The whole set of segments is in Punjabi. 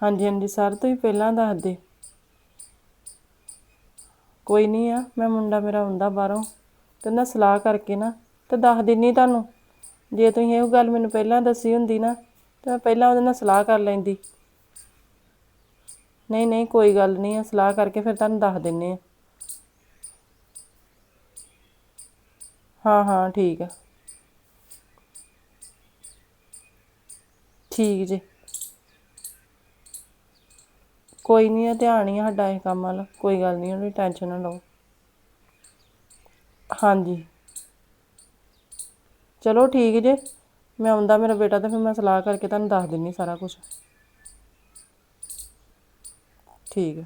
ਹਾਂਜੀ ਹਾਂਜੀ ਸਰ ਤੁਸੀਂ ਪਹਿਲਾਂ ਦੱਸ ਦੇ। ਕੋਈ ਨਹੀਂ ਆ, ਮੈਂ ਮੁੰਡਾ ਮੇਰਾ ਆਉਂਦਾ ਬਾਹਰੋਂ, ਤੇ ਨਾ ਸਲਾਹ ਕਰਕੇ ਨਾ, ਤੇ ਦੱਸ ਦਿੰਨੀ ਤੁਹਾਨੂੰ। ਜੇ ਤੁਸੀਂ ਇਹ ਗੱਲ ਮੈਨੂੰ ਪਹਿਲਾਂ ਦੱਸੀ ਹੁੰਦੀ ਨਾ, ਤੇ ਮੈਂ ਪਹਿਲਾਂ ਉਹਦੇ ਨਾਲ ਸਲਾਹ ਕਰ ਲੈਂਦੀ। ਨਹੀਂ ਨਹੀਂ, ਕੋਈ ਗੱਲ ਨਹੀਂ ਆ, ਸਲਾਹ ਕਰਕੇ ਫਿਰ ਤੁਹਾਨੂੰ ਦੱਸ ਦਿੰਨੇ ਆ। ਹਾਂ ਹਾਂ, ਠੀਕ ਆ। ਠੀਕ ਜੀ। ਕੋਈ ਨਹੀਂ ਆ ਧਿਆਨ ਹੀ ਆ ਸਾਡਾ ਇਹ ਕੰਮ ਵੱਲ। ਕੋਈ ਗੱਲ ਨਹੀਂ ਉਹਦੀ ਟੈਨਸ਼ਨ ਨਾ ਲਓ। ਹਾਂਜੀ। ਚਲੋ ਠੀਕ ਜੇ। ਮੈਂ ਆਉਂਦਾ ਮੇਰਾ ਬੇਟਾ ਤੇ ਫਿਰ ਮੈਂ ਸਲਾਹ ਕਰਕੇ ਤੁਹਾਨੂੰ ਦੱਸ ਦਿੰਨੀ ਸਾਰਾ ਕੁਝ ਠੀਕ ਹੈ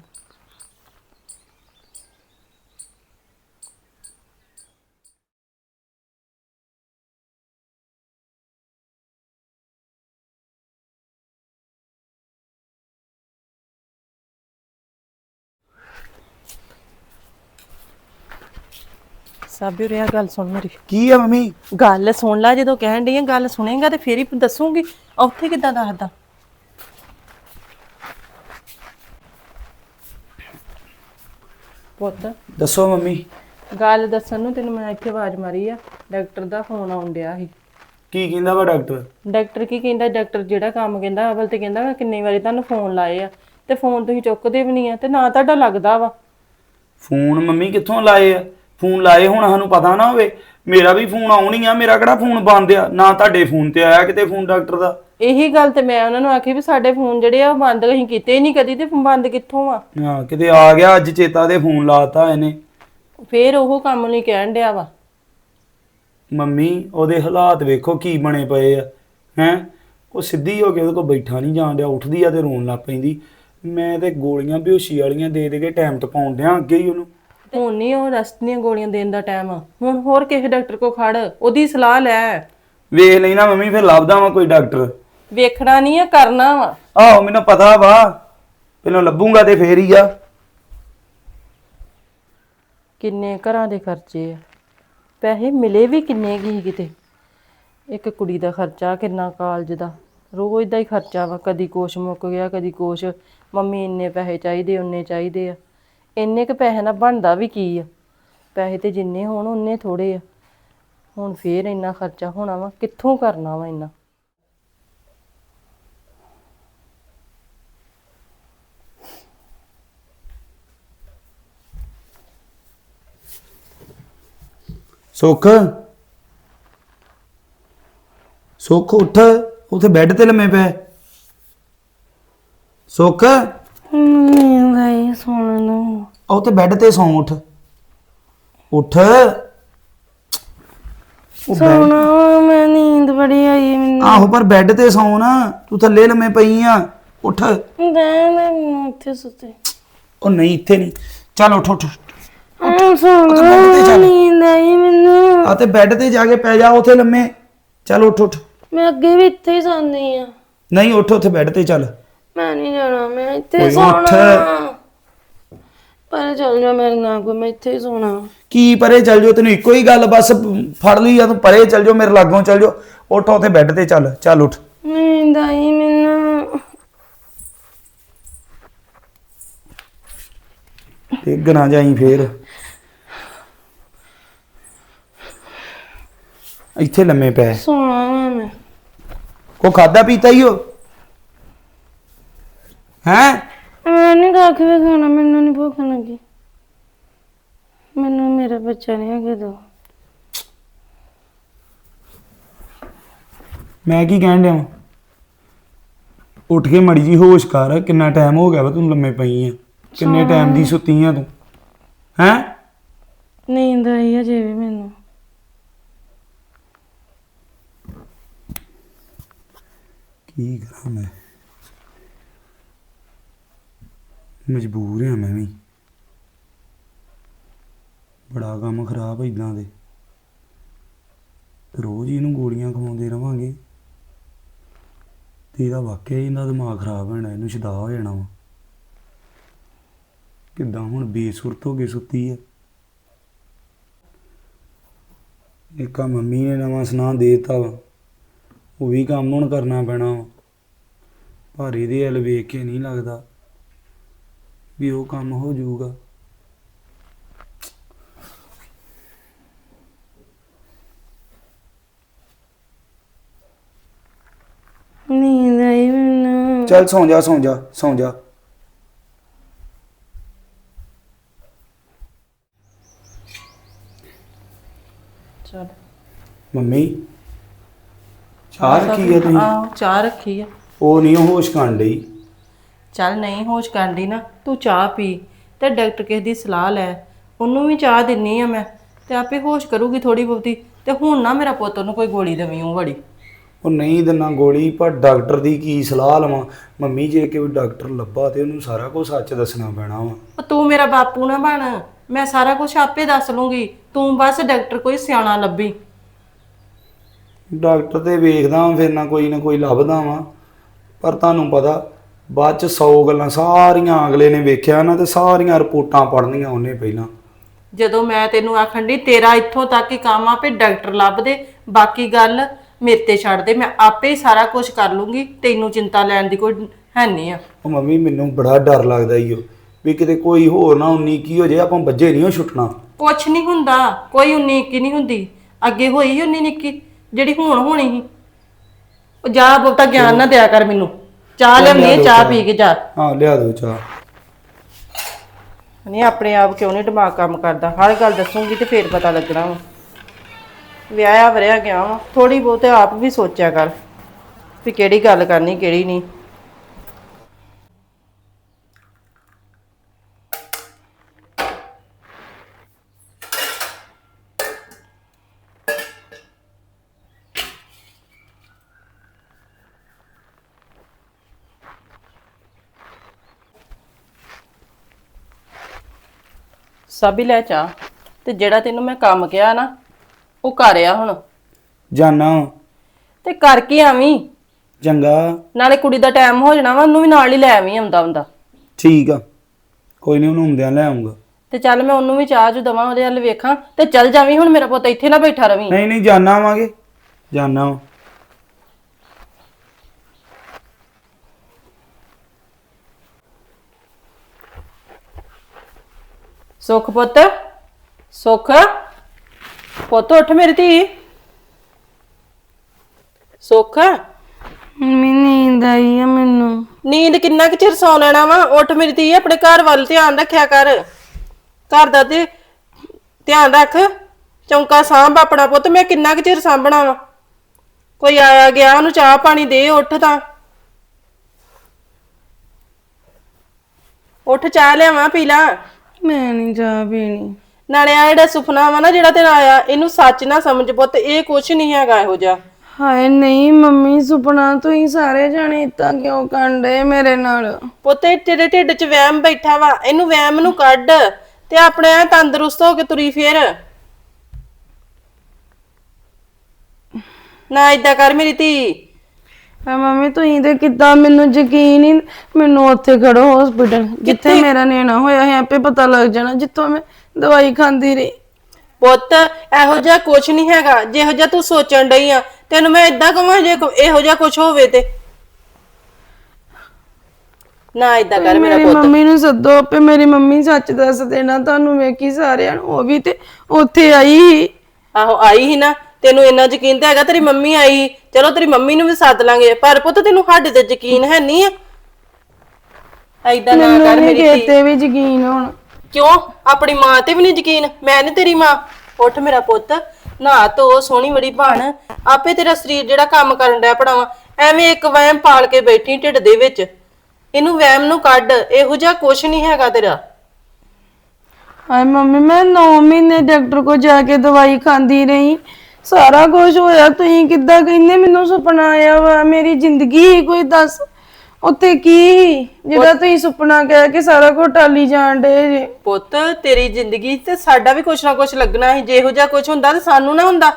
ਸਾਬਿਓ ਰਿਆ ਗੱਲ ਸੁਣ ਮੇਰੀ। ਕੀ ਆ ਮੰਮੀ? ਗੱਲ ਸੁਣ ਲੈ ਜਦੋਂ ਕਹਿਣ ਡਈ ਆ ਗੱਲ ਸੁਣੇਗਾ ਤੇ ਫੇਰ ਹੀ ਦੱਸੂਗੀ। ਉੱਥੇ ਕਿੱਦਾਂ ਦੱਸਦਾ ਪੁੱਤ ਦੱਸੋ ਮੰਮੀ। ਗੱਲ ਦੱਸਣ ਨੂੰ ਤੈਨੂੰ ਮੈਂ ਇੱਥੇ ਆਵਾਜ਼ ਮਾਰੀ ਆ। ਡਾਕਟਰ ਦਾ ਫੋਨ ਆਉਣ ਡਿਆ ਸੀ। ਕੀ ਕਹਿੰਦਾ ਵਾ ਡਾਕਟਰ? ਡਾਕਟਰ ਕੀ ਕਹਿੰਦਾ? ਡਾਕਟਰ ਜਿਹੜਾ ਕੰਮ ਕਹਿੰਦਾ ਅਵਲ ਤੇ ਕਹਿੰਦਾ ਮੈਂ ਕਿੰਨੀ ਵਾਰੀ ਤੁਹਾਨੂੰ ਫੋਨ ਲਾਏ ਆ। ਤੇ ਫੋਨ ਤੁਸੀਂ ਚੁੱਕਦੇ ਵੀ ਨਹੀਂ ਆ ਤੇ ਨਾ ਤੁਹਾਡਾ ਲੱਗਦਾ ਵਾ। ਫੋਨ ਮੰਮੀ ਕਿੱਥੋਂ ਲਾਏ ਆ? ਫੋਨ ਲਾਏ ਹੁਣ ਸਾਨੂੰ ਪਤਾ ਨਾ ਹੋਵੇ। ਮੇਰਾ ਵੀ ਫੋਨ ਆਉਣੀ ਆ ਮੇਰਾ ਕਿਹੜਾ ਫੋਨ ਬੰਦ ਆ? ਨਾ ਤੁਹਾਡੇ ਫੋਨ ਤੇ ਆਇਆ ਕਿਤੇ ਫੋਨ ਡਾਕਟਰ ਦਾ। ਇਹੀ ਗੱਲ ਤੇ ਮੈਂ ਉਹਨਾਂ ਨੂੰ ਆਖੀ ਵੀ ਸਾਡੇ ਫੋਨ ਜਿਹੜੇ ਆ ਉਹ ਬੰਦ ਅਸੀਂ ਕੀਤੇ ਹੀ ਨਹੀਂ ਕਦੀ ਤੇ ਬੰਦ ਕਿੱਥੋਂ ਆ? ਹਾਂ ਕਿਤੇ ਆ ਗਿਆ ਅੱਜ ਚੇਤਾ ਦੇ ਫੋਨ ਲਾਤਾ ਇਹਨੇ। ਫੇਰ ਉਹ ਕੰਮ ਨਹੀਂ ਕਹਿਣ ਡਿਆ ਵਾ। ਮੰਮੀ ਉਹਦੇ ਹਾਲਾਤ ਵੇਖੋ ਕੀ ਬਣੇ ਪਏ ਆ। ਹੈ? ਉਹ ਸਿੱਧੀ ਹੋ ਕੇ ਉਹਦੇ ਕੋਲ ਬੈਠਾ ਨਹੀਂ ਜਾਣ ਡਿਆ ਉੱਠਦੀ ਆ ਤੇ ਰੋਣ ਲੱਗ ਪੈਂਦੀ। ਮੈਂ ਤੇ ਗੋਲੀਆਂ ਬੇਹੋਸ਼ੀ ਵਾਲੀਆਂ ਦੇ ਦੇ ਕੇ ਟਾਈਮ ਤੇ ਪਾਉਣ ਡਿਆ ਅੱਗੇ ਹੀ ਉਹਨੂੰ। ਹੁਣ ਨਹੀਂ ਉਹ ਰਸਤ ਦੀਆਂ ਗੋਲੀਆਂ ਦੇਣ ਦਾ ਟਾਈਮ ਹੁਣ ਹੋਰ ਕਿਸੇ ਡਾਕਟਰ ਕੋ ਖੜ ਉਹਦੀ ਸਲਾਹ ਲੈ। ਵੇਖ ਲਈ ਨਾ ਮੰਮੀ ਫਿਰ ਲੱਭਦਾ ਵਾ ਕੋਈ ਡਾਕਟਰ ਵੇਖਣਾ ਨਹੀਂ ਆ ਕਰਨਾ ਵਾ। ਆਹੋ ਮੈਨੂੰ ਪਤਾ ਵਾ। ਪਹਿਲਾਂ ਲੱਭੂਗਾ ਤੇ ਫੇਰ ਹੀ ਆ। ਕਿੰਨੇ ਘਰਾਂ ਦੇ ਖਰਚੇ ਆ। ਪੈਸੇ ਮਿਲੇ ਵੀ ਕਿੰਨੇ ਕੀ ਕਿਤੇ। ਇੱਕ ਕੁੜੀ ਦਾ ਖਰਚਾ ਕਿੰਨਾ ਕਾਲਜ ਦਾ। ਰੋਜ਼ ਦਾ ਹੀ ਖਰਚਾ ਵਾ। ਕਦੀ ਕੁਛ ਮੁੱਕ ਗਿਆ ਕਦੀ ਕੁਛ। ਮੰਮੀ ਇੰਨੇ ਪੈਸੇ ਚਾਹੀਦੇ ਉਨੇ ਚਾਹੀਦੇ ਆ। ਇੰਨੇ ਕ ਪੈਸੇ ਨਾਲ ਬਣਦਾ ਵੀ ਕੀ ਆ? ਪੈਸੇ ਤੇ ਜਿੰਨੇ ਹੋਣ ਉਨੇ ਥੋੜੇ ਆ। ਹੁਣ ਫੇਰ ਇੰਨਾ ਖਰਚਾ ਹੋਣਾ ਵਾ ਕਿੱਥੋਂ ਕਰਨਾ ਵਾ ਇੰਨਾ? ਸੁੱਖ? ਸੁੱਖ ਉੱਠ। ਉੱਥੇ ਬੈੱਡ ਤੇ ਲੰਮੇ ਪੈ ਸੁੱਖ? ਨਹੀਂ ਗਈ ਸੁਣ ਨੂੰ। ਆ ਉੱਥੇ ਬੈੱਡ ਤੇ ਸੌਂ ਉੱਠ। ਉੱਠ। ਉਹ ਬੈੱਡ- ਮੈਂ ਨੀਂਦ ਬੜੀ ਆਈ ਮੈਨੂੰ। ਆਹੋ ਪਰ ਬੈੱਡ ਤੇ ਸੌਂ ਨਾ ਤੂੰ ਥੱਲੇ ਲੰਮੇ ਪਈ ਆ। ਉੱਠ। ਮੈਂ ਮੈਨੂੰ ਉੱਥੇ ਸੁੱਤੇ। ਉਹ ਨਹੀਂ ਇੱਥੇ ਨਹੀਂ। ਚੱਲ ਉੱਠ ਉੱਠ। ਆ ਸੁਣ ਬੈੱਡ ਤੇ ਚੱਲ। ਨੀਂਦ ਆਈ ਮੈਨੂੰ। ਆ ਤੇ ਬੈੱਡ ਤੇ ਜਾ ਕੇ ਪੈ ਜਾ ਉੱਥੇ ਲੰਮੇ। ਚੱਲ ਉੱਠ ਉੱਠ। ਮੈਂ ਅੱਗੇ ਵੀ ਇੱਥੇ ਹੀ ਸੌਂਦੀ ਆ। ਨਹੀਂ ਉੱਠ ਉੱਥੇ ਬੈੱਡ ਤੇ ਚੱਲ। ਮੈਂ ਨਹੀਂ ਜਾਣਾ ਮੈਂ ਇੱਥੇ ਓਏ ਸੌਣਾ ਉੱਠ। ਪਰ ਚੱਲ ਜਾ ਮੇਰੇ ਨਾਲ ਕੋਈ ਮੈਂ ਇੱਥੇ ਹੀ ਸੌਣਾ। ਕੀ ਪਰੇ ਚੱਲ ਜਾਓ ਤੈਨੂੰ ਇੱਕੋ ਹੀ ਗੱਲ ਬਸ ਫੜ ਲਈ ਆ ਤੂੰ ਪਰੇ ਚੱਲ ਜਾਓ ਮੇਰੇ ਲਾਗੋਂ ਚੱਲ ਜਾਓ। ਉੱਠ ਉੱਥੇ ਬੈੱਡ ਤੇ ਚੱਲ ਚੱਲ ਉੱਠ। ਨੀਂਦ ਆਈ ਮੈਨੂੰ। ਡਿੱਗ ਨਾ ਜਾਈ ਫੇਰ। ਇੱਥੇ ਲੰਮੇ ਪੈ। ਸੌਣਾ ਵਾ ਮੈਂ। ਕੋ ਖਾਦਾ ਪੀਤਾ ਹੀ ਹੋ ਹੈ? ਮੈਂ ਨਹੀਂ ਕੱਖ ਵੀ ਖਾਣਾ? ਮੈਨੂੰ ਨਹੀਂ ਭੁੱਖ ਲੱਗੀ। ਮੈਨੂੰ ਮੇਰਾ ਬੱਚਾ ਨਹੀਂ ਹੈਗਾ ਦੋ। ਮੈਂ ਕੀ ਕਹਿਣ ਡਿਆ ਵਾਂ? ਉੱਠ ਕੇ ਮੜੀ ਜੀ ਹੋਸ਼ ਕਰ ਕਿੰਨਾ ਟਾਈਮ ਹੋ ਗਿਆ ਵਾ ਤੂੰ ਲੰਮੇ ਪਈ ਆ? ਕਿੰਨੇ ਟਾਈਮ ਦੀ ਸੁੱਤੀ ਆ ਤੂੰ? ਹੈ? ਨੀਂਦ ਆਈ ਅਜੇ ਵੀ ਮੈਨੂੰ। ਕੀ ਕਰਾਂ ਮੈਂ? ਮਜਬੂਰ ਆ ਮੈਂ ਵੀ। ਬੜਾ ਕੰਮ ਖਰਾਬ ਇਦਾਂ ਦੇ। ਰੋਜ਼ ਇਹਨੂੰ ਗੋਲੀਆਂ ਖਵਾਉਂਦੇ ਰਵਾਂਗੇ। ਤੇ ਇਹਦਾ ਵਾਕਿਆ ਹੀ ਇਹਦਾ ਦਿਮਾਗ ਖਰਾਬ ਹੋਣਾ, ਇਹਨੂੰ ਛਦਾ ਹੋ ਜਾਣਾ ਵਾ। ਕਿੱਦਾਂ ਹੁਣ ਬੇਸੁਰਤ ਹੋ ਕੇ ਸੁੱਤੀ ਆ। ਇੱਕ ਮੰਮੀ ਨੇ ਨਵਾਂ ਸੁਣਾ ਦੇਤਾ ਵਾ। ਉਹ ਵੀ ਕੰਮ ਹੁਣ ਕਰਨਾ ਪੈਣਾ ਵਾ। ਪਰ ਇਹਦੇ ਵੱਲ ਵੇਖ ਕੇ ਨਹੀਂ ਲੱਗਦਾ। ਵੀ ਉਹ ਕੰਮ ਹੋ ਜਾਊਗਾ। ਨੀਂਦ ਆਈ ਮੈਨੂੰ। ਚੱਲ ਸੌਂ ਜਾ ਸੌਂ ਜਾ ਸੌਂ ਜਾ। ਚਲ। ਮੰਮੀ ਚਾਹ ਰੱਖੀ ਹੈ ਤੁਸੀਂ? ਆਹ ਚਾਹ ਰੱਖੀ ਆ। ਉਹ ਨਹੀਂ ਉਹ ਹੋਸ਼ ਕਰਨ ਲਈ ਚੱਲ ਨਹੀਂ ਹੋਸ਼ ਕਰਦੀ ਨਾ ਤੂੰ ਚਾਹ ਪੀ ਤੇ ਡਾਕਟਰ ਕਿਸੇ ਦੀ ਸਲਾਹ ਲੈ। ਉਹਨੂੰ ਵੀ ਚਾਹ ਦਿੰਨੀ ਆ ਮੈਂ ਤੇ ਆਪੇ ਹੋਸ਼ ਕਰੂਗੀ ਥੋੜੀ ਬਹੁਤੀ ਤੇ ਹੁਣ ਨਾ ਮੇਰਾ ਪੁੱਤ ਨੂੰ ਕੋਈ ਗੋਲੀ ਦੇਵੀਂ ਉਹ ਵੜੀ ਉਹ ਨਹੀਂ ਦਿੰਨਾ ਗੋਲੀ ਪਰ ਡਾਕਟਰ ਦੀ ਕੀ ਸਲਾਹ ਲਵਾਂ? ਮੰਮੀ ਜੇ ਕਿ ਡਾਕਟਰ ਲੱਭਾ ਤੇ ਉਹਨੂੰ ਸਾਰਾ ਕੁਝ ਸੱਚ ਦੱਸਣਾ ਪੈਣਾ ਵਾ। ਉਹ ਤੂੰ ਮੇਰਾ ਬਾਪੂ ਨਾ ਬਣ ਮੈਂ ਸਾਰਾ ਕੁਝ ਆਪੇ ਦੱਸ ਲੂੰਗੀ ਤੂੰ ਬਸ ਡਾਕਟਰ ਕੋਈ ਸਿਆਣਾ ਲੱਭੀ। ਡਾਕਟਰ ਤੇ ਵੇਖਦਾ ਵਾਂ, ਫਿਰ ਨਾ ਕੋਈ ਨਾ ਕੋਈ ਲੱਭਦਾ ਵਾਂ ਪਰ ਤੁਹਾਨੂੰ ਪਤਾ ਬਾਅਦ ਚ 100 ਗੱਲਾਂ ਸਾਰੀਆਂ ਅਗਲੇ ਨੇ ਵੇਖਿਆ ਨਾ ਤੇ ਸਾਰੀਆਂ ਰਿਪੋਰਟਾਂ ਪੜ੍ਹਨੀਆਂ ਉਹਨੇ ਪਹਿਲਾਂ। ਜਦੋਂ ਮੈਂ ਤੈਨੂੰ ਆਖਣ ਦੀ ਤੇਰਾ ਇੱਥੋਂ ਤੱਕ ਹੀ ਕੰਮ ਆਪੇ ਡਾਕਟਰ ਲੱਭ ਦੇ ਬਾਕੀ ਗੱਲ ਮੇਰੇ ਤੇ ਛੱਡ ਦੇ ਮੈਂ ਆਪੇ ਹੀ ਸਾਰਾ ਕੁਝ ਕਰ ਲੂੰਗੀ ਤੈਨੂੰ ਚਿੰਤਾ ਲੈਣ ਦੀ ਕੋਈ ਹੈ ਨਹੀਂ ਆ। ਉਹ ਮੰਮੀ ਮੈਨੂੰ ਬੜਾ ਡਰ ਲੱਗਦਾ ਈ ਓ ਵੀ ਕਿਤੇ ਕੋਈ ਹੋਰ ਨਾ ਉਨੀ ਕੀ ਹੋ ਜੇ ਆਪਾਂ ਬੱਜੇ ਨਹੀਂ ਉਹ ਛੁੱਟਣਾ। ਕੁਛ ਨਹੀਂ ਹੁੰਦਾ ਕੋਈ ਉਨੀ ਇੱਕੀ ਨਹੀਂ ਹੁੰਦੀ ਅੱਗੇ ਹੋਈ ਸੀ ਉਨੀ ਨਿੱਕੀ ਜਿਹੜੀ ਹੁਣ ਹੋਣੀ ਸੀ। ਉਹ ਜਾ ਬਹੁਤਾ ਗਿਆਨ ਨਾ ਦਿਆ ਕਰ ਮੈਨੂੰ। ਚਾਹ ਲਿਆਉਂਦੀ ਆ, ਚਾਹ ਪੀ ਕੇ ਜਾ। ਹਾਂ ਲਿਆ ਦਿਓ ਚਾਹ। ਨਹੀਂ ਆਪਣੇ ਆਪ ਕਿਉਂ ਨਹੀਂ ਦਿਮਾਗ ਕੰਮ ਕਰਦਾ? ਹਰ ਗੱਲ ਦੱਸੂਗੀ ਤੇ ਫੇਰ ਪਤਾ ਲੱਗਣਾ ਵਾ। ਵਿਆਹਿਆ ਵਰਿਆ ਗਿਆ ਵਾ। ਥੋੜੀ ਬਹੁਤ ਆਪ ਵੀ ਸੋਚਿਆ ਕਰ ਵੀ ਕਿਹੜੀ ਗੱਲ ਕਰਨੀ ਕਿਹੜੀ ਨਹੀਂ। ਸਭ ਹੀ ਲੈ ਚਾ ਤੇ ਜਿਹੜਾ ਤੈਨੂੰ ਮੈਂ ਕੰਮ ਕਿਹਾ ਨਾ ਉਹ ਕਰਿਆ ਹੁਣ। ਜਾਨਾ। ਤੇ ਕਰ ਕੇ ਆਵੀਂ। ਚੰਗਾ। ਨਾਲੇ ਕੁੜੀ ਦਾ ਟਾਈਮ ਹੋ ਜਾਣਾ ਵਾ ਉਹਨੂੰ ਵੀ ਨਾਲ ਹੀ ਲੈ ਆਵੀਂ ਆਉਂਦਾ ਹੁੰਦਾ। ਠੀਕ ਆ। ਕੋਈ ਨਹੀਂ ਉਹਨੂੰ ਹੁੰਦਿਆਂ ਲੈ ਆਉਂਗਾ ਤੇ ਚੱਲ ਮੈਂ ਉਹਨੂੰ ਵੀ ਚਾਹ ਜੂ ਦਵਾਂ ਉਹਦੇ ਵੱਲ ਵੇਖਾਂ। ਤੇ ਚੱਲ ਜਾਵੀਂ ਹੁਣ ਮੇਰਾ ਪੁੱਤ ਇੱਥੇ ਨਾ ਬੈਠਾ ਰਵੀਂ। ਨਹੀਂ ਨਹੀਂ ਜਾਣਾ ਆਵਾਂਗੇ ਜਾਣਾ ਵਾ। ਸੁੱਖ ਪੁੱਤ ਸੁੱਖ। ਪੁੱਤ ਉੱਠ ਮੇਰੀ ਧੀ। ਸੁੱਖ। ਮੰਮੀ ਨੀਂਦ ਆਈ ਆ ਮੈਨੂੰ। ਨੀਂਦ ਕਿੰਨਾ ਕੁ ਚਿਰ ਸੌ ਲੈਣਾ ਵਾ? ਉੱਠ ਮੇਰੀ ਧੀ ਆਪਣੇ ਘਰ ਵੱਲ ਧਿਆਨ ਰੱਖਿਆ ਕਰ। ਘਰ ਦਾ ਤੇ ਧਿਆਨ ਰੱਖ। ਚੌਂਕਾ ਸਾਂਭ ਆਪਣਾ ਪੁੱਤ ਮੈਂ ਕਿੰਨਾ ਕੁ ਚਿਰ ਸਾਂਭਣਾ ਵਾ? ਕੋਈ ਆਇਆ ਗਿਆ ਉਹਨੂੰ ਚਾਹ ਪਾਣੀ ਦੇ ਉੱਠ ਤਾਂ। ਉੱਠ ਚਾਹ ਲਿਆਵਾਂ ਪੀ ਲਾ। ਮੈਂ ਨਹੀਂ ਚਾਹ ਪੀਣੀ ਨਾਲੇ ਆ ਜਿਹੜਾ ਸੁਪਨਾ ਵਾ ਨਾ ਜਿਹੜਾ ਤੇਰਾ ਆਇਆ ਇਹਨੂੰ ਸੱਚ ਨਾ ਸਮਝ ਪੁੱਤ ਇਹ ਕੁਛ ਨਹੀਂ ਹੈਗਾ ਇਹੋ ਜਿਹਾ। ਹਾਏ ਨਹੀਂ ਮੰਮੀ ਸੁਪਨਾ ਤੁਸੀਂ ਸਾਰੇ ਜਾਣੇ ਇਤਾਂ ਕਿਉਂ ਕੰਡੇ ਮੇਰੇ ਨਾਲ? ਪੁੱਤ ਇਹ ਤੇਰੇ ਢਿੱਡ 'ਚ ਵਹਿਮ ਬੈਠਾ ਵਾ ਇਹਨੂੰ ਵਹਿਮ ਨੂੰ ਕੱਢ ਤੇ ਆਪਣੇ ਆ ਤੰਦਰੁਸਤ ਹੋ ਕੇ ਤੁਰੀ ਫੇਰ। ਨਾ ਇਦਾਂ ਕਰ ਮੇਰੀ ਧੀ। ਆ ਮੰਮੀ ਤੁਸੀਂ ਤੇ ਕਿੱਦਾਂ ਮੈਨੂੰ ਯਕੀਨ ਹੀ ਮੈਨੂੰ ਉੱਥੇ ਖੜੋ ਹਸਪੀਟਲ ਜਿੱਥੇ ਮੇਰਾ ਨੇਣਾ ਹੋਇਆ ਹੈ ਆਪੇ ਪਤਾ ਲੱਗ ਜਾਣਾ ਜਿੱਥੋਂ ਮੈਂ ਦਵਾਈ ਖਾਂਦੀ ਰਹੀ। ਪੁੱਤ ਇਹੋ ਜਿਹਾ ਕੁਛ ਨਹੀਂ ਹੈਗਾ ਜਿਹੋ ਜਿਹਾ ਤੂੰ ਸੋਚਣ ਡਈ ਆ। ਤੈਨੂੰ ਮੈਂ ਇਦਾਂ ਕਹਾਂ ਜੇ ਕੋ- ਇਹੋ ਜਿਹਾ ਕੁਛ ਹੋਵੇ ਤੇ। ਨਾ ਇਦਾਂ ਕਰ ਮੇਰਾ ਮੇਰੀ ਪੁੱਤ। ਮੰਮੀ ਨੂੰ ਸੱਦੋ ਆਪੇ ਮੇਰੀ ਮੰਮੀ ਸੱਚ ਦੱਸ ਦੇਣਾ ਤੁਹਾਨੂੰ ਵੇਖੀ ਸਾਰਿਆਂ ਨੂੰ ਉਹ ਵੀ ਤੇ ਉੱਥੇ ਆਈ ਸੀ। ਆਹੋ ਆਈ ਹੀ ਨਾ। ਤੈਨੂੰ ਇੰਨਾ ਯਕੀਨ ਤਾਂ ਹੈਗਾ ਤੇਰੀ ਮੰਮੀ ਆਈ। ਚਲੋ ਤੇਰੀ ਮੰਮੀ ਨੂੰ ਵੀ ਸੱਦ ਲਾਂਗੇ ਪਰ ਪੁੱਤ ਤੈਨੂੰ ਸਾਡੇ ਤੇ ਯਕੀਨ ਹੈ ਨਹੀਂ ਆ। ਐਦਾਂ ਨਾ ਕਰ ਨਹੀਂ ਮੇਰੀ ਧੀ। ਕਿਤੇ ਵੀ ਯਕੀਨ ਹੁਣ। ਕਿਉਂ? ਆਪਣੀ ਮਾਂ ਤੇ ਵੀ ਨਹੀਂ ਯਕੀਨ ਮੈਂ ਨਹੀਂ ਤੇਰੀ ਮਾਂ। ਉੱਠ ਮੇਰਾ ਪੁੱਤ ਨਾ ਤੋ ਸੋਹਣੀ ਬੜੀ ਬਣ। ਆਪੇ ਤੇਰਾ ਸਰੀਰ ਜਿਹੜਾ ਕੰਮ ਕਰਨ ਡਿਆ ਪੜਾਵਾ ਐਵੇਂ ਇੱਕ ਵਹਿਮ ਪਾਲ ਕੇ ਬੈਠੀ ਢਿੱਡ ਦੇ ਵਿੱਚ। ਇਹਨੂੰ ਵਹਿਮ ਨੂੰ ਕੱਢ ਇਹੋ ਜਿਹਾ ਕੁਛ ਨਹੀਂ ਹੈਗਾ ਤੇਰਾ। ਹਾਏ ਮੰਮੀ ਮੈਂ 9 ਮਹੀਨੇ ਡਾਕਟਰ ਕੋ ਜਾ ਕੇ ਦਵਾਈ ਖਾਂਦੀ ਰਹੀ। ਸਾਰਾ ਕੁਝ ਹੋਇਆ। ਤੁਸੀਂ ਕਿੱਦਾਂ ਕਹਿੰਦੇ ਮੈਨੂੰ ਸੁਪਨਾ ਆਇਆ ਵਾ? ਮੇਰੀ ਜ਼ਿੰਦਗੀ ਹੀ ਕੋਈ ਦੱਸ। ਉੱਥੇ ਕੀ ਜਿਹੜਾ ਤੁਸੀਂ ਸੁਪਨਾ ਕਹਿ ਕੇ ਸਾਰਾ ਕੁਝ ਟਾਲੀ ਜਾਣ ਡੇ ਜੇ। ਪੁੱਤ ਤੇਰੀ ਜ਼ਿੰਦਗੀ ਤੇ ਸਾਡਾ ਵੀ ਕੁਛ ਨਾ ਕੁਛ ਲੱਗਣਾ ਸੀ। ਜੇ ਇਹੋ ਜਿਹਾ ਕੁਛ ਹੁੰਦਾ ਤੇ ਸਾਨੂੰ ਨਾ ਹੁੰਦਾ।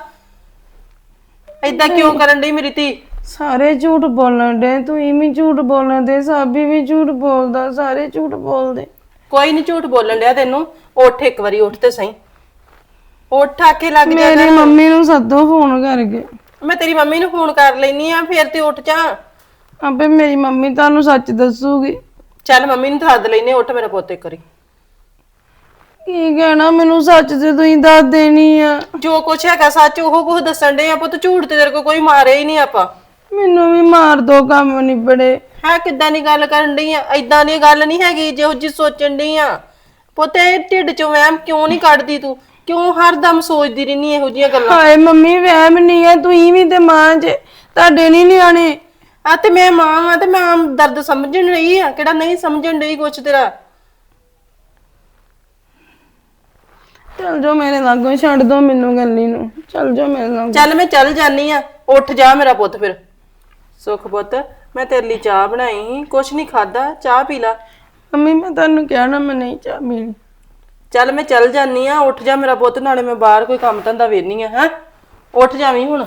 ਐਦਾਂ ਕਿਉਂ ਕਰਨ ਡਈ ਮੇਰੀ ਧੀ? ਸਾਰੇ ਝੂਠ ਬੋਲਣ ਡੇ ਤੁਸੀਂ ਵੀ ਝੂਠ ਬੋਲਣ ਦੇ ਸਾਬੀ ਵੀ ਝੂਠ ਬੋਲਦਾ ਸਾਰੇ ਝੂਠ ਬੋਲਦੇ। ਕੋਈ ਨਹੀਂ ਝੂਠ ਬੋਲਣ ਡਿਆ ਤੈਨੂੰ। ਉੱਠ ਇੱਕ ਵਾਰੀ ਉੱਠ ਤੇ ਸਹੀ। ਉੱਠ ਆ ਕੇ ਲੱਗ ਜਾ ਮੇਰੀ ਮੰਮੀ ਨੂੰ ਸੱਦੋ ਫੋਨ ਕਰਕੇ। ਮੈਂ ਤੇਰੀ ਮੰਮੀ ਨੂੰ ਫੋਨ ਕਰ ਲੈਨੀ ਆ ਫਿਰ ਤੇ ਉੱਠ ਜਾ। ਆਪੇ ਮੇਰੀ ਮੰਮੀ ਤੁਹਾਨੂੰ ਸੱਚ ਦੱਸੂਗੀ। ਚੱਲ ਮੰਮੀ ਨੂੰ ਦੱਸ ਲੈਨੇ ਉੱਠ ਮੇਰਾ ਪੁੱਤ ਇੱਕ ਵਾਰੀ। ਕੀ ਕਹਿਣਾ ਮੈਨੂੰ ਸੱਚ ਤੇ ਤੁਸੀਂ ਦੱਸ ਦੇਣੀ ਆ। ਜੋ ਕੁਛ ਹੈਗਾ ਸੱਚ ਉਹ ਕੁਝ ਦੱਸਣ ਦੇ ਆ ਪੁੱਤ ਝੂਠ ਤੇ ਤੇਰੇ ਕੋਲ ਕੋਈ ਮਾਰੇ ਹੀ ਨਹੀਂ ਆਪਾਂ। ਮੈਨੂੰ ਵੀ ਮਾਰ ਦੋ ਕੰਮ ਨਿਬੜੇ। ਹੈ ਕਿੱਦਾਂ ਦੀ ਗੱਲ ਕਰਨ ਡਈ ਆ? ਐਦਾਂ ਦੀ ਗੱਲ ਨਹੀਂ ਹੈਗੀ ਜਿਹੋ ਜੀ ਸੋਚਣ ਡਈ ਆ। ਪੁੱਤ ਇਹ ਢਿੱਡ ਚੋਂ ਵਹਿਮ ਕਿਉਂ ਨਹੀਂ ਕੱਢਦੀ ਤੂੰ? ਕਿਉਂ ਹਰਦਮ ਸੋਚਦੀ ਰਹਿਨੀ ਇਹੋ ਜੀਆਂ ਗੱਲਾਂ? ਹਾਏ ਮੰਮੀ ਵਹਿਮ ਨਹੀਂ ਆ ਤੁਸੀਂ ਵੀ ਤੇ ਮਾਂ ਜੇ ਤੁਹਾਡੇ ਨਹੀਂ ਨਿਆਣੇ। ਆ ਤੇ ਮੈਂ ਮਾਂ ਆ ਤੇ ਮੈਂ ਦਰਦ ਸਮਝਣ ਰਹੀ ਆ ਕਿਹੜਾ ਨਹੀਂ ਸਮਝਣ ਡਈ ਕੁਛ ਤੇਰਾ? ਚਲ ਜਾਓ ਮੇਰੇ ਲਾਗੋਂ ਛੱਡ ਦੋ ਮੈਨੂੰ ਗੱਲੀ ਨੂੰ। ਚਲ ਜਾਓ ਮੇਰੇ ਲਾਗੋਂ। ਚੱਲ ਮੈਂ ਚੱਲ ਜਾਨੀ ਆ ਉੱਠ ਜਾ ਮੇਰਾ ਪੁੱਤ ਫਿਰ। ਸੁਖ ਪੁੱਤ ਮੈਂ ਤੇਰੇ ਲਈ ਚਾਹ ਬਣਾਈ ਸੀ ਕੁਛ ਨਹੀਂ ਖਾਦਾ ਚਾਹ ਪੀ ਲਾ। ਮੰਮੀ ਮੈਂ ਤੁਹਾਨੂੰ ਕਿਹਾ ਨਾ ਮੈਂ ਨਹੀਂ ਚਾਹ ਪੀਣੀ। ਚੱਲ ਮੈਂ ਚੱਲ ਜਾਨੀ ਆ, ਉੱਠ ਜਾ ਮੇਰਾ ਪੁੱਤ, ਨਾਲੇ ਮੈਂ ਬਾਹਰ ਕੋਈ ਕੰਮ ਧੰਦਾ ਵੇਖਨੀ ਆ, ਹੈ? ਉੱਠ ਜਾਵੀਂ ਹੁਣ।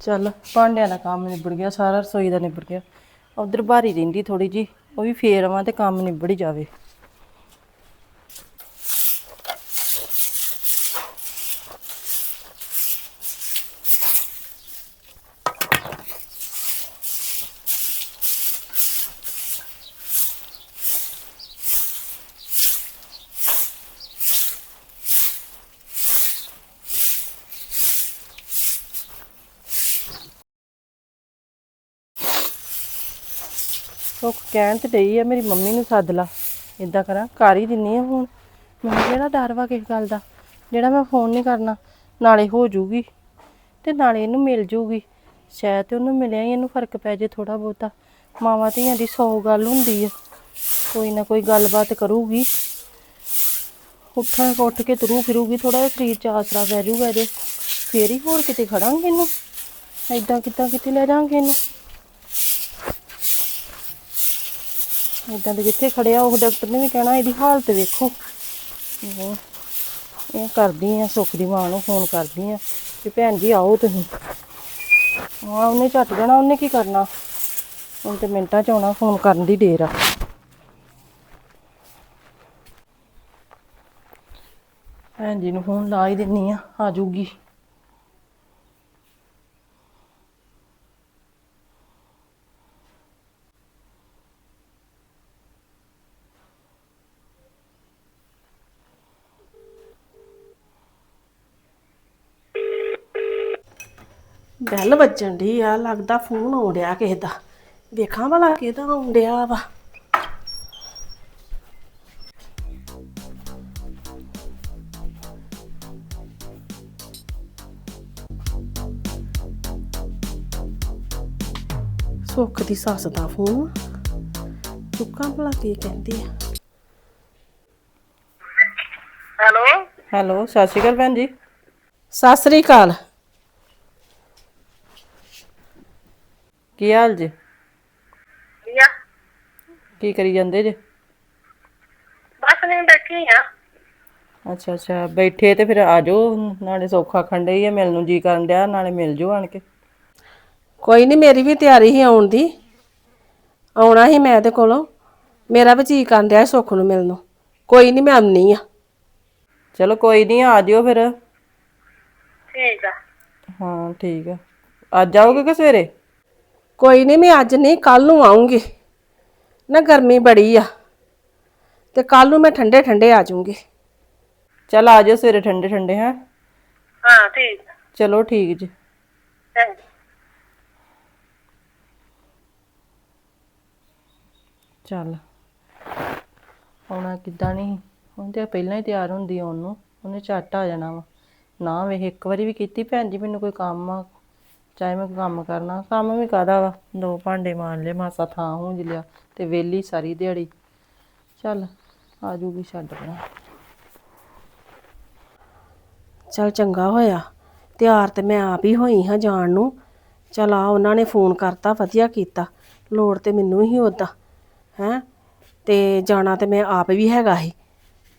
ਚੱਲ ਭਾਂਡਿਆਂ ਦਾ ਕੰਮ ਨਿਬੜ ਗਿਆ, ਸਾਰਾ ਰਸੋਈ ਦਾ ਨਿਬੜ ਗਿਆ। ਉਧਰ ਬਾਰੀ ਰਹਿੰਦੀ ਥੋੜੀ ਜੀ ਉਹ ਵੀ ਫੇਰ ਆਵਾਂ ਤੇ ਕੰਮ ਨਿਬੜ ਹੀ ਜਾਵੇ ਉਹ ਕਹਿਣ ਤੇ ਡਈ ਆ, ਮੇਰੀ ਮੰਮੀ ਨੂੰ ਸੱਦ ਲਾ। ਇਦਾਂ ਕਰਾਂ ਕਰ ਹੀ ਦਿੰਨੀ ਆ ਹੁਣ ਮੈਨੂੰ ਕਿਹੜਾ ਡਰ ਵਾ ਕਿਸ ਗੱਲ ਦਾ? ਜਿਹੜਾ ਮੈਂ ਫੋਨ ਨਹੀਂ ਕਰਨਾ, ਨਾਲੇ ਹੋ ਜੂਗੀ ਤੇ ਨਾਲੇ ਇਹਨੂੰ ਮਿਲ ਜੂਗੀ। ਸ਼ਾਇਦ ਤੇ ਉਹਨੂੰ ਮਿਲਿਆ ਹੀ, ਇਹਨੂੰ ਫ਼ਰਕ ਪੈ ਜੇ ਥੋੜਾ ਬਹੁਤਾ। ਮਾਵਾਂ ਧੀਆਂ ਦੀ ਸੌ ਗੱਲ ਹੁੰਦੀ ਆ। ਕੋਈ ਨਾ ਕੋਈ ਗੱਲਬਾਤ ਕਰੂਗੀ। ਉੱਠਣ ਉੱਠ ਕੇ ਤੁਰੂ ਫਿਰੂਗੀ ਥੋੜਾ ਜਿਹਾ ਸਰੀਰ ਚ ਆਸਰਾ ਪੈ ਜਾਊਗਾ ਇਹਦੇ। ਫੇਰ ਹੀ ਹੋਰ ਕਿਤੇ ਖੜਾਂਗੇ ਇਹਨੂੰ। ਏਦਾਂ ਕਿੱਦਾਂ ਕਿਤੇ ਲੈ ਜਾਾਂਗੇ ਇਹਨੂੰ। ਇਦਾਂ ਦੇ ਜਿੱਥੇ ਖੜਿਆ, ਉਹ ਡਾਕਟਰ ਨੇ ਵੀ ਕਹਿਣਾ, ਇਹਦੀ ਹਾਲਤ ਵੇਖੋ। ਇਹ ਕਰਦੀ ਆ, ਸੁੱਖ ਦੀ ਮਾਂ ਨੂੰ ਫੋਨ ਕਰਦੀ ਆ ਕਿ ਭੈਣ ਜੀ ਆਓ ਤੁਸੀਂ। ਹਾਂ, ਉਹਨੇ ਝੱਟ ਜਾਣਾ, ਉਹਨੇ ਕੀ ਕਰਨਾ? ਹੁਣ ਤੇ ਮਿੰਟਾਂ ਚ ਆਉਣਾ ਫੋਨ ਕਰਨ ਦੀ ਢੇਰ ਆ। ਭੈਣ ਜੀ ਨੂੰ ਫੋਨ ਲਾ ਹੀ ਦਿੰਨੀ ਆ ਆ ਜੂਗੀ ਬੈਲ ਵੱਜਣ ਦੀ ਆ ਲੱਗਦਾ ਫੋਨ ਆਉਣ ਡਿਆ ਕਿਸੇ ਦਾ। ਵੇਖਾਂ ਭਲਾ ਕਿਹਦਾ ਆਉਣ ਡਿਆ ਵਾ। ਸੁੱਖ ਦੀ ਸੱਸ ਦਾ ਫੋਨ। ਚੁੱਕਾਂ ਭਲਾ ਕੀ ਕਹਿੰਦੀ ਆ। ਹੈਲੋ ਸਤਿ ਸ਼੍ਰੀ ਅਕਾਲ ਭੈਣ ਜੀ। ਸਤਿ ਸ੍ਰੀ ਅਕਾਲ। ਕੀ ਹਾਲ ਜੀ? ਕੀ ਕਰੀ ਜਾਂਦੇ ਜੇ? ਬਸ ਨਹੀਂ ਬੈਠੀ ਆ। ਅੱਛਾ ਅੱਛਾ। ਬੈਠੇ ਤੇ ਫਿਰ ਆ ਜਾਓ ਨਾਲੇ ਸੌਖਾ ਖੰਡੇ ਹੀ ਆ ਮਿਲਣ ਨੂੰ ਜੀ ਕਰਨ ਡਿਆ ਨਾਲੇ ਮਿਲ ਜਾਓ ਆਣ ਕੇ। ਕੋਈ ਨਹੀਂ ਮੇਰੀ ਵੀ ਤਿਆਰੀ ਹੀ ਆਉਣ ਦੀ। ਆਉਣਾ ਹੀ ਮੈਂ ਤੇ ਕੋਲੋਂ। ਮੇਰਾ ਵੀ ਜੀ ਕਰਨ ਡਿਆ ਸੁੱਖ ਨੂੰ ਮਿਲਣ ਨੂੰ। ਕੋਈ ਨਹੀਂ ਮੈਂ ਆਉਣੀ ਆ। ਚਲੋ ਕੋਈ ਨਹੀਂ ਆ ਜਿਓ ਫਿਰ। ਠੀਕ ਆ। ਹਾਂ ਠੀਕ ਆ। ਅੱਜ ਆਓਗੇ ਕਿ ਸਵੇਰੇ? ਕੋਈ ਨਹੀਂ ਮੈਂ ਅੱਜ ਨਹੀਂ ਕੱਲ ਨੂੰ ਆਉਂਗੀ ਨਾ ਗਰਮੀ ਬੜੀ ਆ ਤੇ ਕੱਲ ਨੂੰ ਮੈਂ ਠੰਡੇ ਠੰਡੇ ਆ ਜਾਊਂਗੀ। ਚਲ ਆ ਜਿਓ ਸਵੇਰੇ ਠੰਡੇ ਠੰਡੇ ਹੈ? ਹਾਂ ਠੀਕ। ਆ। ਚਲੋ ਠੀਕ ਜੀ। ਚੰਗਾ ਚੱਲ। ਆਉਣਾ ਕਿੱਦਾਂ ਨਹੀਂ? ਹੁਣ ਤੇ ਪਹਿਲਾਂ ਹੀ ਤਿਆਰ ਹੁੰਦੀ ਆਉਣ ਨੂੰ ਉਹਨੇ ਝੱਟ ਆ ਜਾਣਾ ਵਾ। ਨਾ ਵੇਖ ਇੱਕ ਵਾਰੀ ਵੀ ਕੀਤੀ ਭੈਣ ਜੀ ਮੈਨੂੰ ਕੋਈ ਕੰਮ ਆ? ਚਾਹੇ ਮੈਂ ਕੰਮ ਕਰਨਾ, ਕੰਮ ਵੀ ਕਾਹਦਾ ਵਾ? ਦੋ ਭਾਂਡੇ ਮਾਰ ਲਏ, ਮਾਸਾ ਥਾਂ ਹੁੰਜ ਲਿਆ ਤੇ ਵੇਲੀ ਸਾਰੀ ਦਿਹਾੜੀ। ਚੱਲ ਆ ਜੂਗੀ ਛੱਡ ਪਰਾਂ। ਚਲ ਚੰਗਾ ਹੋਇਆ। ਤਿਆਰ ਤੇ ਮੈਂ ਆਪ ਹੀ ਹੋਈ ਹਾਂ ਜਾਣ ਨੂੰ। ਚਲ ਆ, ਉਹਨਾਂ ਨੇ ਫੋਨ ਕਰਤਾ, ਵਧੀਆ ਕੀਤਾ। ਲੋੜ ਤੇ ਮੈਨੂੰ ਹੀ ਉਦਾਂ ਹੈ? ਤੇ ਜਾਣਾ ਤੇ ਮੈਂ ਆਪ ਵੀ ਹੈਗਾ ਸੀ।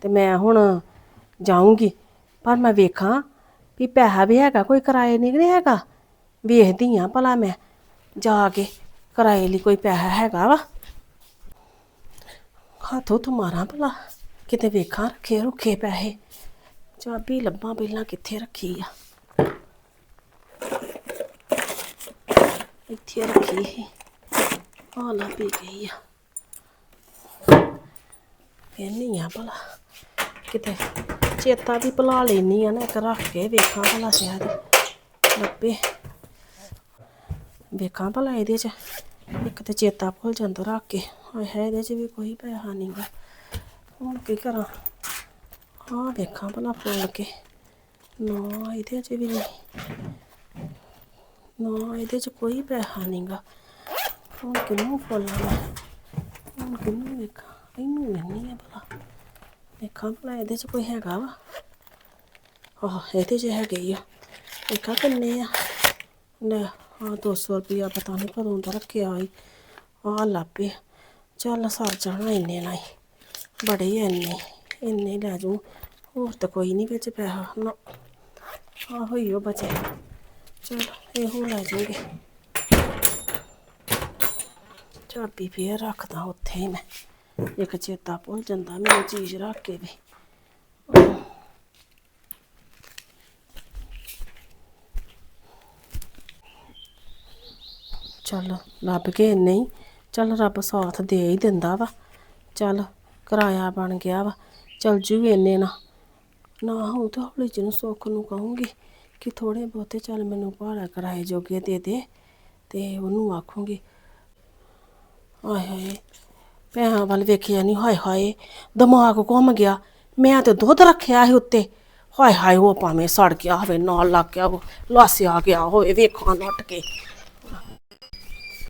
ਤੇ ਮੈਂ ਹੁਣ ਜਾਊਂਗੀ। ਪਰ ਮੈਂ ਵੇਖਾਂ ਵੀ ਪੈਸਾ ਵੀ ਹੈਗਾ, ਕੋਈ ਕਿਰਾਏ ਨਹੀਂ ਨਹੀਂ ਹੈਗਾ? ਵੇਖਦੀ ਆ ਭਲਾ ਮੈਂ। ਜਾ ਕੇ ਕਿਰਾਏ ਲਈ ਕੋਈ ਪੈਸਾ ਹੈਗਾ ਵਾ। ਹੱਥੋਂ ਤੋਂ ਮਾਰਾਂ ਭਲਾ। ਕਿਤੇ ਵੇਖਾਂ ਰੱਖੇ ਰੁੱਖੇ ਪੈਸੇ। ਚਾਬੀ ਲੱਭਾਂ ਪਹਿਲਾਂ ਕਿੱਥੇ ਰੱਖੀ ਆ। ਇੱਥੇ ਰੱਖੀ ਸੀ। ਆ ਲੱਭੀ ਗਈ ਆ। ਇਹਨੀ ਆ ਭਲਾ। ਕਿਤੇ ਚੇਤਾ ਵੀ ਭੁਲਾ ਲੈਣੀ ਆ ਨਾ। ਇੱਕ ਰੱਖ ਕੇ ਵੇਖਾਂ ਭਲਾ ਸ਼ਾਇਦ ਲੱਭੇ। ਵੇਖਾਂ ਭਲਾ ਇਹਦੇ ਚ। ਇੱਕ ਤੇ ਚੇਤਾ ਭੁੱਲ ਜਾਂਦਾ ਰੱਖ ਕੇ। ਹਾਏ ਹਾਏ, ਇਹਦੇ ਚ ਵੀ ਕੋਈ ਪੈਸਾ ਨਹੀਂਗਾ ਹੁਣ ਕੀ ਕਰਾਂ? ਹਾਂ, ਵੇਖਾਂ ਭਲਾ ਫੋਲ ਕੇ। ਨਾ ਇਹਦੇ 'ਚ ਵੀ ਨਹੀਂ। ਨਾ ਇਹਦੇ 'ਚ ਕੋਈ ਪੈਸਾ ਨਹੀਂਗਾ ਹੁਣ ਕਿਹਨੂੰ ਫੋਲਾਂ ਮੈਂ? ਹੁਣ ਕਿਹਨੂੰ ਵੇਖਾਂ? ਇਹਨੂੰ ਵੇਖਣੀ ਆ ਭਲਾ। ਵੇਖਾਂ ਭਲਾ ਇਹਦੇ 'ਚ ਕੋਈ ਹੈਗਾ ਵਾ? ਆਹ, ਇਹਦੇ 'ਚ ਹੈਗੇ ਆ। ਵੇਖਾਂ ਕਿੰਨੇ ਆ। ਲੈ ਹਾਂ 200 ਰੁਪਇਆ ਪਤਾ ਨਹੀਂ ਕਦੋਂ ਦਾ ਰੱਖਿਆ ਸੀ। ਆਹ ਲੱਭੇ ਚੱਲ ਸਰ ਜਾਣਾ ਇੰਨੇ ਨਾਲ ਹੀ। ਬੜੇ ਹੀ। ਇੰਨੇ ਇੰਨੇ ਲੈ ਜਾਊ। ਹੋਰ ਤਾਂ ਕੋਈ ਨਹੀਂ ਵਿੱਚ ਪੈਸਾ। ਨਾ। ਆ ਹੋਈ ਉਹ ਬਚੇ ਚਲ ਇਹੋ ਲੈ ਜਾਊਗੇ। ਚਾਬੀ ਫੇਰ ਰੱਖਦਾ ਉੱਥੇ ਹੀ ਮੈਂ। ਇੱਕ ਚੇਤਾ ਭੁੱਲ ਜਾਂਦਾ ਮੈਨੂੰ ਚੀਜ਼ ਰੱਖ ਕੇ ਵੀ। ਚੱਲ ਲੱਭ ਕੇ ਇੰਨੇ ਹੀ। ਚੱਲ ਰੱਬ ਸਾਥ ਦੇ ਹੀ ਦਿੰਦਾ ਵਾ। ਚੱਲ ਕਿਰਾਇਆ ਬਣ ਗਿਆ ਵਾ। ਚੱਲ ਜੂ ਇੰਨੇ ਨਾ। ਨਾ ਹੋ ਤਾਂ ਹੌਲੀ ਜਿਹੀ ਸੁੱਖ ਨੂੰ ਕਹੂੰਗੀ ਕਿ ਥੋੜੇ ਬਹੁਤੇ ਚੱਲ ਮੈਨੂੰ ਭਾੜਾ ਕਿਰਾਏ ਜੋਗੇ ਦੇ ਦੇ ਤੇ ਉਹਨੂੰ ਆਖੂੰਗੀ ਆਏ ਹਾਏ, ਪੈਸਿਆਂ ਵੱਲ ਵੇਖਿਆ ਨਹੀਂ ਹਾਏ ਹਾਏ, ਦਿਮਾਗ ਘੁੰਮ ਗਿਆ। ਮੈਂ ਤੇ ਦੁੱਧ ਰੱਖਿਆ ਸੀ ਉੱਤੇ। ਹਾਏ ਹਾਏ, ਉਹ ਭਾਵੇਂ ਸੜ ਗਿਆ ਹੋਵੇ, ਨਾਲ ਲੱਗ ਗਿਆ ਹੋਵੇ ਲਾਸਿਆ ਗਿਆ ਹੋਵੇ, ਵੇਖਾਂ ਨੱਟ ਕੇ।